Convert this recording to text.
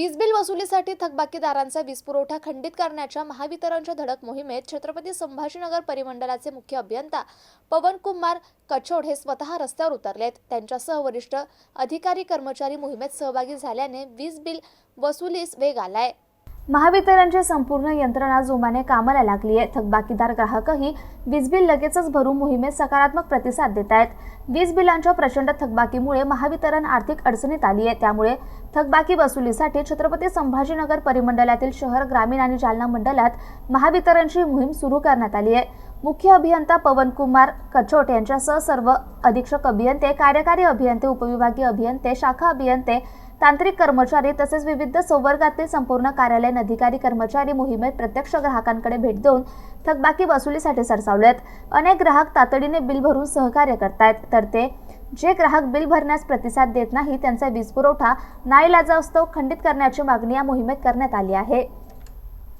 वीज बिल वसुलीसाठी थकबाकीदारांचा वीज पुरवठा खंडित करण्याच्या महावितरणच्या धडक मोहिमेत छत्रपती संभाजीनगर परिमंडळाचे मुख्य अभियंता पवन कुमार कछोड हे स्वतः रस्त्यावर उतरलेत. त्यांच्यासह वरिष्ठ अधिकारी कर्मचारी मोहिमेत सहभागी झाल्याने वीज बिल वसुलीस वेग आलाय. महावितरणची संपूर्ण यंत्रणा जोमाने कामाला लागली आहे. थकबाकीदार ग्राहकही वीज बिल लगेचच भरून मोहिमेत सकारात्मक प्रतिसाद देत आहेत. वीज बिलांच्या प्रचंड थकबाकीमुळे महावितरण आर्थिक अडचणीत आली आहे. त्यामुळे थकबाकी वसुलीसाठी छत्रपती संभाजीनगर परिमंडळातील शहर ग्रामीण आणि जालना मंडळात महावितरणची मोहीम सुरू करण्यात आली आहे. मुख्य अभियंता पवनकुमार कचोट यांच्यासह सर्व अधीक्षक अभियंते कार्यकारी अभियंते उपविभागीय अभियंते शाखा अभियंते तांत्रिक कर्मचारी तसेच विविध संवर्गातील संपूर्ण कार्यालयीन अधिकारी कर्मचारी मोहिमेत प्रत्यक्ष ग्राहकांकडे भेट देऊन थकबाकी वसुलीसाठी सरसावलेत. अनेक ग्राहक तातडीने बिल भरून सहकार्य करतायत. तर ते जे ग्राहक बिल भरण्यास प्रतिसाद देत नाही त्यांचा वीज पुरवठा नाईलाजास्तव खंडित करण्याची मागणी या मोहिमेत करण्यात आली आहे.